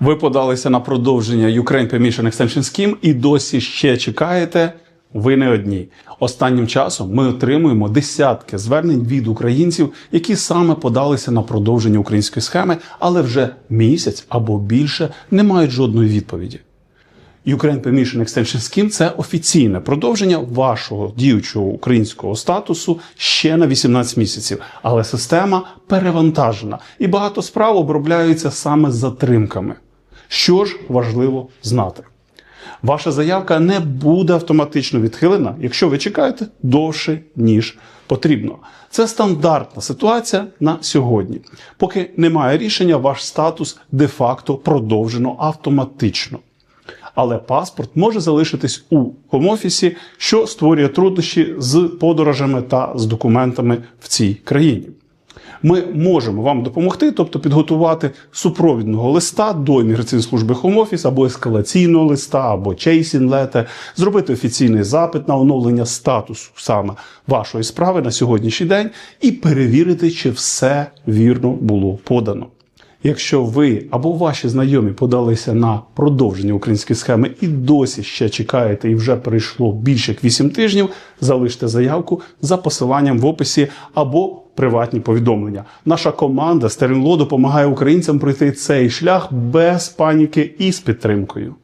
Ви подалися на продовження Ukraine Permission Extension Scheme і досі ще чекаєте. Ви не одні. Останнім часом ми отримуємо десятки звернень від українців, які саме подалися на продовження української схеми, але вже місяць або більше не мають жодної відповіді. Ukraine Permission Extension Scheme – це офіційне продовження вашого діючого українського статусу ще на 18 місяців. Але система перевантажена і багато справ обробляються саме затримками. Що ж важливо знати? Ваша заявка не буде автоматично відхилена, якщо ви чекаєте довше, ніж потрібно. Це стандартна ситуація на сьогодні. Поки немає рішення, ваш статус де-факто продовжено автоматично. Але паспорт може залишитись у хом-офісі, що створює труднощі з подорожами та з документами в цій країні. Ми можемо вам допомогти, тобто підготувати супровідного листа до імміграційної служби Home Office або ескалаційного листа, або chasing letter, зробити офіційний запит на оновлення статусу саме вашої справи на сьогоднішній день і перевірити, чи все вірно було подано. Якщо ви або ваші знайомі подалися на продовження української схеми і досі ще чекаєте, і вже пройшло більше як 8 тижнів, залиште заявку за посиланням в описі або приватні повідомлення. Наша команда Стерінло допомагає українцям пройти цей шлях без паніки і з підтримкою.